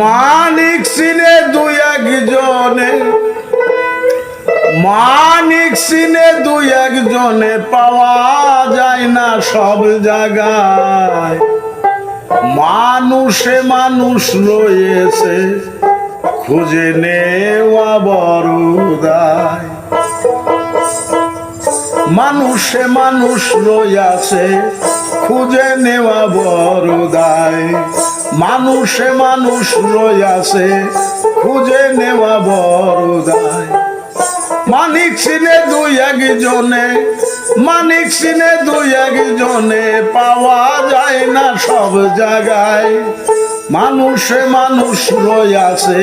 মানিক সিনে দুই একজনে, মানিক সিনে দুই একজনে পাওয়া যায় না সব জায়গায়। মানুষে মানুষ রয়েছে খুঁজে নেওয়া বড় দায় মানুষে মানুষ রইয়াছে খুঁজে নেওয়া বড় মানুষে মানুষ রইয়াছে খুঁজে নেওয়া বড় দায়। মানিক সিনে দুই একজনে মানিক সিনে দুই একজনে পাওয়া যায় না সব জায়গায়। মানুষে মানুষ রইয়াছে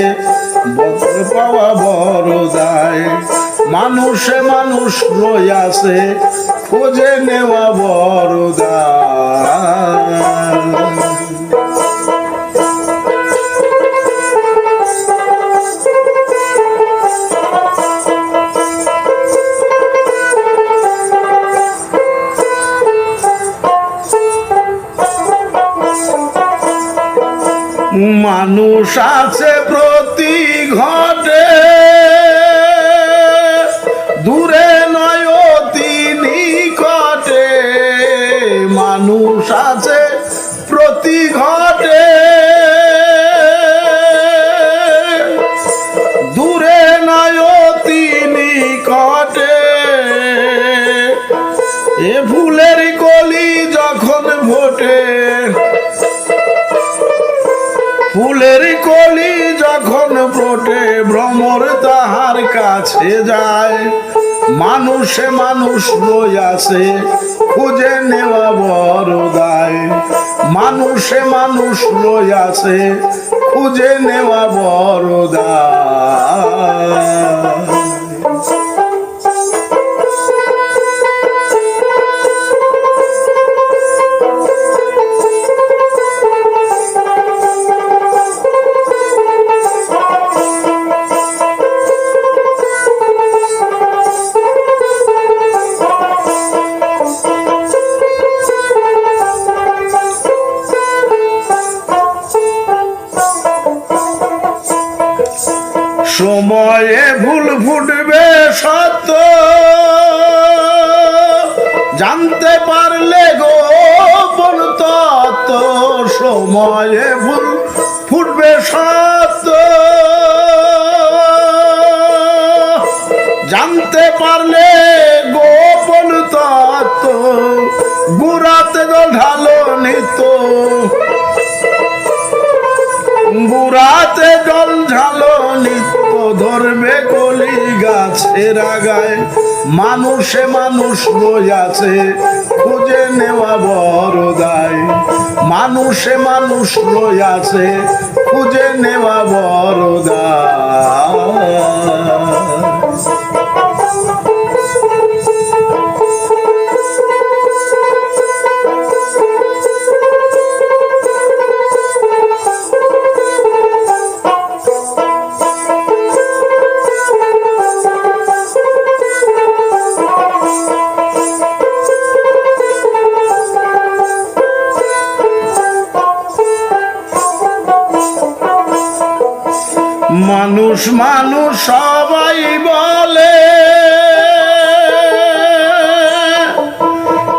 বড় পাওয়া বড় দায়। মানুষে মানুষ রইয়াছে খুঁজে নেওয়া বড় দায়। মানুষ আছে প্রতি ঘটে। দূরে নয়, অতি নিকটে। মানুষ আছে প্রতি ঘটে। দূরে নয়, অতি নিকটে। এ ফুলের কাছে যায়, মানুষে মানুষ আছে, খুঁজে নেওয়া বড় দায়। মানুষে মানুষ আছে, খুঁজে নেওয়া বড় দায়। সময়ে ভুল ফুটবে সত্য। জানতে পারলে গোপন তত্ত্ব, সময়ে ভুল ফুটবে সত্য। জানতে পারলে গোপন তত্ত্ব গুড়াতে ঢালো নিত। বুড়াতে জল ঝালো নিত্য ধরবে কলি গাছের আগায়। মানুষে মানুষ আছে খুঁজে নেওয়া বড় দায়। মানুষে মানুষ রইয়াছে খুঁজে নেওয়া বড় দায়। মানুষ মানুষ সবাই বলে।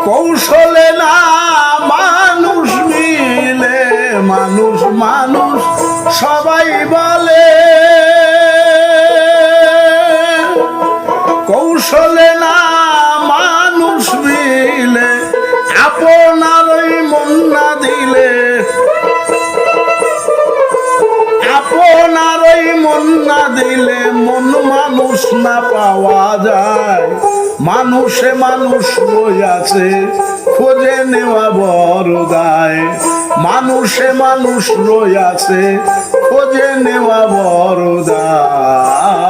কৌশলে না মানুষ মিলে, মানুষ মানুষ সবাই বলে। কৌশলে না মানুষ মিলে আপনারই মন না দিলে মন মানুষ না পাওয়া যায়। মানুষে মানুষ আছে খোঁজে নেওয়া বড় দায়। মানুষে মানুষ আছে খোঁজে নেওয়া বড় দায়।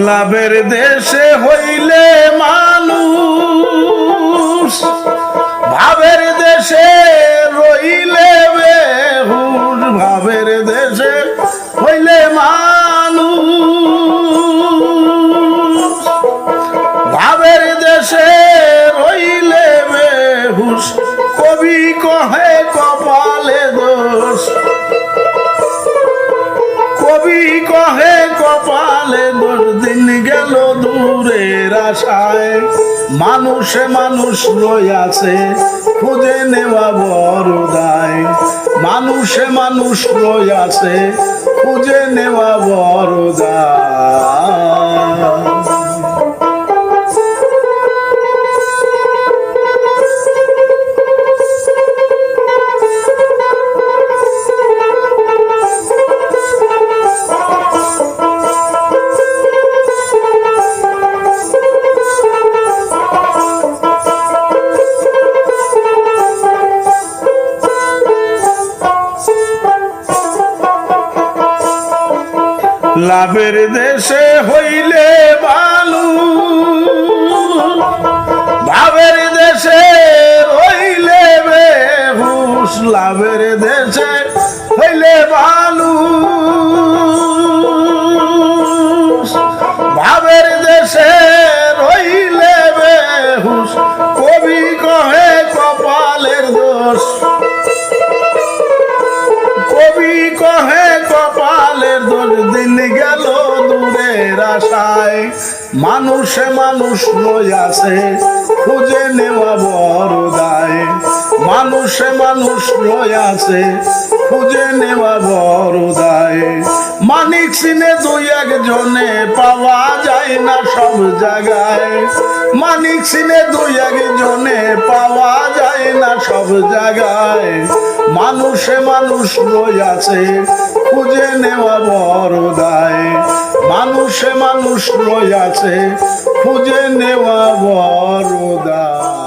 লাভের দেশে হইলে আশায় মানুষে মানুষ আছে খুঁজে নেওয়া বড় দায়। মানুষে মানুষ আছে খুঁজে নেওয়া বড় দায়। লাভের দেশে হইলে বালু। ভাবের দেশে হইলে বেহুশ। লাভের দেশে হইলে বালু। ভাবের দেশে রইলে বেহুশ। কবি কহে কপালের দোষ। কবি কহে আশায় মানুষে মানুষ রইয়াছে খুঁজে নেওয়া বড় দায়। মানুষে মানুষ আছে, খুঁজে নেওয়া বড় দায়। মানিক সিনে দুই একজনে পাওয়া যায় না সব জায়গায়। মানিক সিনে দুই একজনে পাওয়া যায় না সব জায়গায়। মানুষে মানুষ আছে, খুঁজে নেওয়া বড় দায়। মানুষে মানুষ আছে, খুঁজে নেওয়া বড় দায়।